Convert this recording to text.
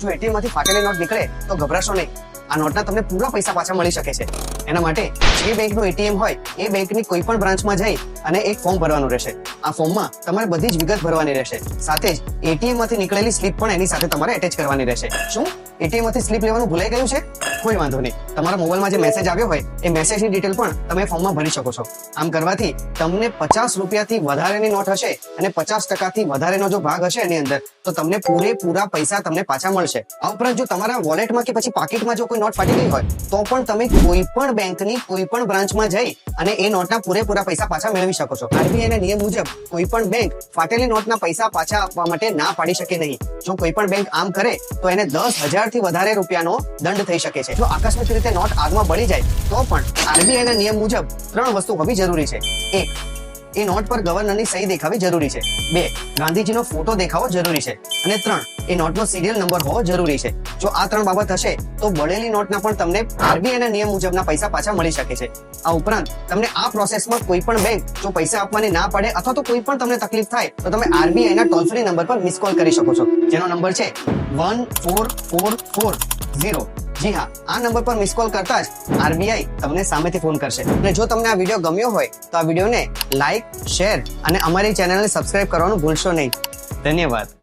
જો એટીએમમાંથી ફાટેલી નોટ નીકળે તો ગભરાશો નહીં. આ નોટના તમને પૂરા પૈસા પાછા મળી શકે છે. એના માટે જે બેંકનું એટીએમ હોય, એ બેંકની કોઈ પણ બ્રાન્ચમાં જઈ અને એક ફોર્મ ભરવાનું રહેશે. આ ફોર્મમાં તમારે બધી જ વિગત ભરવાની રહેશે. સાથે જ એટીએમમાંથી નીકળેલી સ્લીપ પણ એની સાથે તમારે એટેચ કરવાની રહેશે. શું? એટીએમમાંથી સ્લીપ લેવાનું ભૂલાઈ ગયું છે? કોઈ વાંધો નહીં. તમારા મોબાઈલમાં જે મેસેજ આવ્યો હોય, એ મેસેજની ડિટેલ પણ તમે ફોર્મમાં ભરી શકો છો. આમ કરવાથી તમને પચાસ રૂપિયાથી વધારેની નોટ હશે અને પચાસ ટકાથી વધારેનો જો ભાગ હશે એની અંદર, તો તમને પૂરેપૂરા પૈસા તમને પાછા મળશે. આ ઉપરાંત જો તમારા વોલેટમાં કે પછી પાકીટમાં જો કોઈ નોટ ફાટી ગઈ હોય, તો પણ તમે કોઈ પણ બેંકની કોઈ પણ બ્રાન્ચમાં જઈ અને એ નોટના પૂરેપૂરા પૈસા પાછા મેળવી શકો છો. આરબીઆઈ ના નિયમ મુજબ કોઈ પણ બેંક ફાટેલી નોટના પૈસા પાછા આપવા માટે ના પાડી શકે નહીં. જો કોઈ પણ બેંક આમ કરે, તો એને દસ હજારથી વધારે રૂપિયાનો દંડ થઈ શકે છે. જો આકસ્મિક રીતે નોટ આગમાં બળી જાય, તો પણ આરબીઆઈના નિયમ મુજબ ત્રણ વસ્તુ હોવી જરૂરી છે. એક, એ નોટ પર ગવર્નરની સહી દેખાવી જરૂરી છે. બે, ગાંધીજીનો ફોટો દેખાવો જરૂરી છે. અને ત્રણ, એ નોટનો સિરિયલ નંબર હોવો જરૂરી છે. જો આ ત્રણ બાબત હશે, તો બળેલી નોટના પણ તમને આરબીઆઈના નિયમ મુજબના પૈસા પાછા મળી શકે છે. આ ઉપરાંત, તમને આ પ્રોસેસમાં કોઈ પણ બેંક જો પૈસા આપવાની ના પડે અથવા તો કોઈ પણ તમને તકલીફ થાય, તો તમે આરબીઆઈના ટોલ ફ્રી નંબર પર મિસ કોલ કરી શકો છો. જેનો નંબર છે one four four four zero. જી હા, આ નંબર પર મિસ કોલ કરતા જ આરબીઆઈ તમને સામેથી ફોન કરશે. અને જો તમને આ વીડિયો ગમ્યો હોય, તો આ વિડીયોને લાઇક શેર અને અમારી ચેનલને સબસ્ક્રાઇબ કરવાનું ભૂલશો નહીં. ધન્યવાદ.